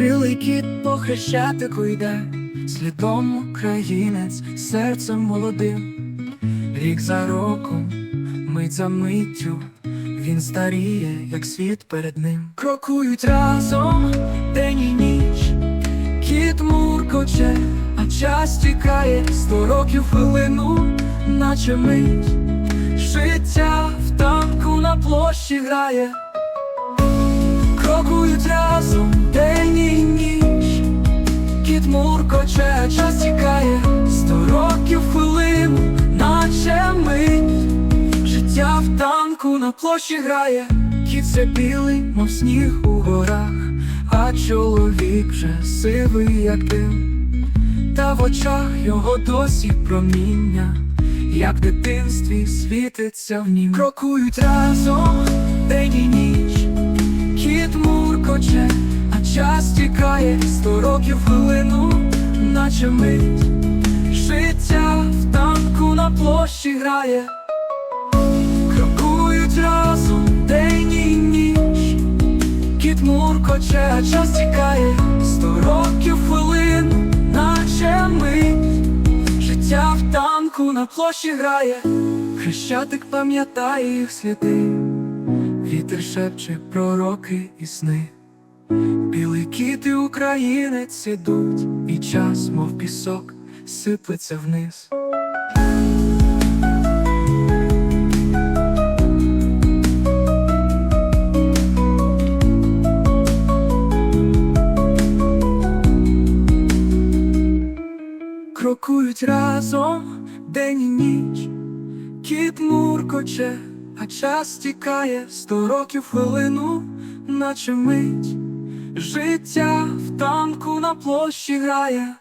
Білий кіт по хрещатику йде, слідом українець, серцем молодим, рік за роком, мить за миттю, він старіє, як світ перед ним. Крокують разом день і ніч, кіт муркоче, а час тікає сто років хвилину, наче мить. Життя в танку на площі грає. Крокують разом площі грає, кіт це білий, мов сніг у горах, а чоловік вже сивий, як дим. Та в очах його досі проміння, як в дитинстві світиться в нім. Крокують разом день і ніч. Кіт муркоче, а час тікає сто років хвилину, наче мить. Життя в танку на площі грає, а час тікає сто років хвилину, наче мить. Життя в танку на площі грає, хрещатик пам'ятає їх сліди. Вітер шепче пророки і сни, білий кіт і українець ідуть, і час, мов пісок, сиплеться вниз. Крокують разом день і ніч, кіт муркоче, а час тікає. Сто років хвилину, наче мить. Життя в танку на площі грає,